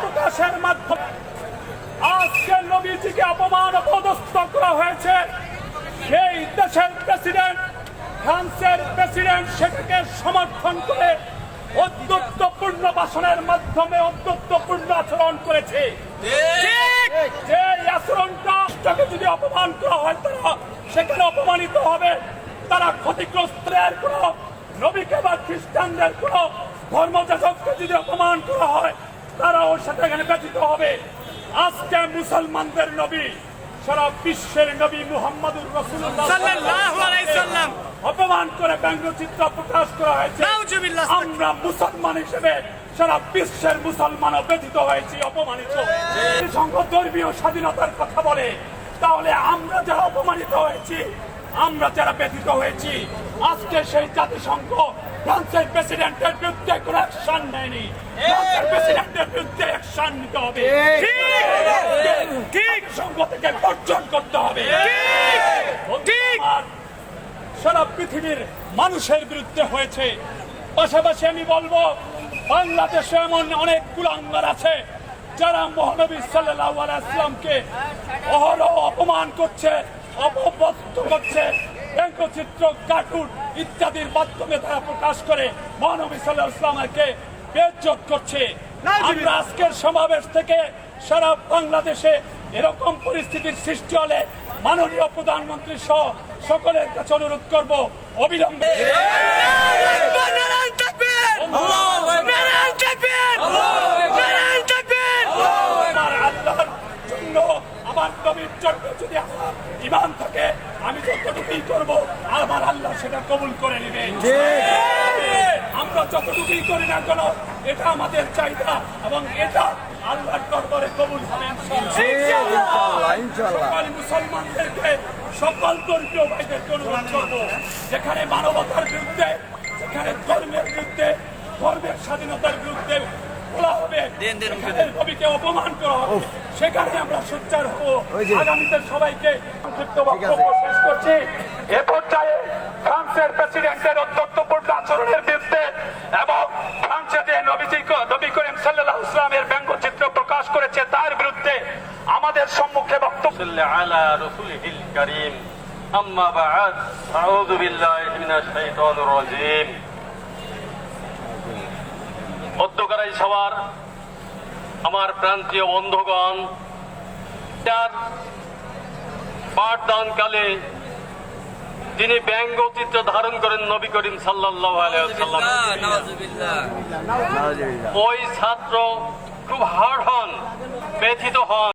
প্রকাশের মাধ্যমে আজকে নবীজিকে অপমান অপদস্থ করা হয়েছে। সেই দেশের প্রেসিডেন্ট, ফ্রান্সের প্রেসিডেন্ট সেটাকে সমর্থন করে অধ্যত্বপূর্ণ ভাষণের মাধ্যমে অধ্যত্বপূর্ণ আচরণ করেছে। যে আচরণটা তাকে যদি অপমান করা হয়, তারা সেখানে অপমানিত হবে। তারা ক্ষতিগ্রস্তের কোন, নবীকে বা খ্রিস্টানদের কোন ধর্মযাজককে যদি অপমান করা হয় তারাও সেখানে ব্যথিত হবে। আজকে মুসলমানদের নবী সারা বিশ্বের নবী মুহাম্মদুর রসুল্লাহ। অপমান করে ব্যঙ্গচিত্র প্রকাশ করা হয়েছে। আমরা মুসলমান হিসেবে সারা বিশ্বের মুসলমান ব্যতীত হয়েছি অপমানিত। সংঘ ধর্মীয় স্বাধীনতার কথা বলে তাহলে আমরা যারা অপমানিত হয়েছি আমরা যারা ব্যথিত হয়েছি আজকে সেই জাতিসংঘ ফ্রান্সের প্রেসিডেন্টের বিরুদ্ধে কোনো অ্যাকশন নেয়নি। বিরুদ্ধে নিতে হবে। ঠিক। থেকে বর্জন করতে হবে। ঠিক। সারা পৃথিবীর মানুষের বিরুদ্ধে হয়েছে। পাশাপাশি আমি বলব বাংলাদেশে এমন অনেক কুলাঙ্গার আছে যারা মহানবী সাল্লাহ আলাইসলামকে অহরহ অপমান করছে অপবদ্ধ করছে ব্যঙ্গচিত্র কার্টুন ইত্যাদির মাধ্যমে তারা প্রকাশ করে মহানবী সাল্লাহ ইসলামকে বেজ্জত করছে। আমরা আজকের সমাবেশ থেকে সারা বাংলাদেশে এরকম পরিস্থিতির সৃষ্টি হলে মাননীয় প্রধানমন্ত্রী সহ সকলের কাছে অনুরোধ করব অবিলম্বে। ইমান থাকে আমি যতটুকুই করব আমার আল্লাহ সেটা কবুল করে নেবে। আমরা যতটুকুই করি না কেন এটা আমাদের চাহিদা এবং এটা আল্লাহর দরবারে কবুল হবে। সকল মুসলমানদেরকে সকল ধর্মীয় ভাইদেরকে অনুরোধ করব যেখানে মানবতার বিরুদ্ধে যেখানে ধর্মের বিরুদ্ধে ধর্মের স্বাধীনতার বিরুদ্ধে বলা হবে সেখানে অপমান করা হবে। সেখানে আমরা সোচ্চার হব। আগামীতে সবাইকে সংক্ষিপ্ত বক্তব্য শেষ করছি। এ পর্যায়ে ফ্রান্সের প্রেসিডেন্টের বক্তব্য صل على رسوله الكريم أما بعد أعوذ بالله من الشيطان الرجيم অধ্যকারাই সবার আমার প্রান্তীয় বন্ধুগণ তার পাঠদানকালে তিনি ব্যঙ্গচিত্র ধারণ করেন নবী করিম সাল্লাহ আলাইসাল্লাম ওই ছাত্র খুব হার্ড হন ব্যথিত হন